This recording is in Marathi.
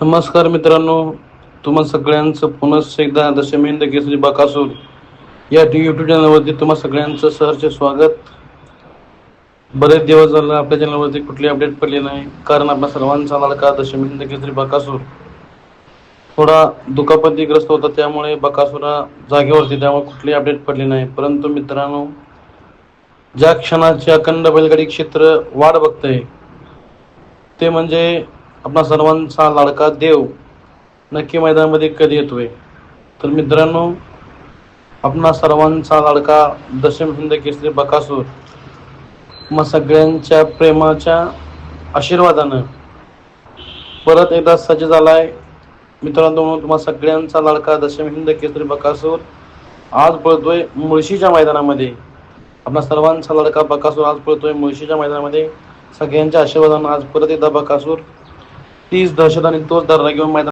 नमस्कार मित्रांनो तुम्हा सगळ्यांचं पुनश्च एकदा दशमेंद केसरी बकासूर या यूट्यूब चॅनलवरती तुम्हा सगळ्यांचं सहर्ष स्वागत. बरेच दिवस झालं आपल्या चॅनलवरती कुठली अपडेट पडली नाही कारण आपल्या सर्वांचा लाडका दशमेंद केसरी बकासूर? थोडा दुखापतीग्रस्त होता त्यामुळे बकासुरा जागेवरती त्यामुळे कुठली अपडेट पडली नाही. परंतु मित्रांनो ज्या क्षणाचे अखंड बैलगाडी क्षेत्र वाढ बघतंय ते म्हणजे आपला सर्वांचा लाडका देव नक्की मैदानामध्ये कधी येतोय? तर मित्रांनो आपणा सर्वांचा लाडका दशम हिंद केसरी बकासूर मग सगळ्यांच्या प्रेमाच्या आशीर्वादानं परत एकदा सज्ज झालाय. मित्रांनो तुम्हाला सगळ्यांचा लाडका दशम हिंद केसरी बकासूर आज पळतोय मुळशीच्या मैदानामध्ये. आपला सर्वांचा लाडका बकासूर आज पळतोय मुळशीच्या मैदानामध्ये. सगळ्यांच्या आशीर्वादानं आज परत एकदा बकासूर तीच दहशत आणि तोच दर्जा घेऊन मैदान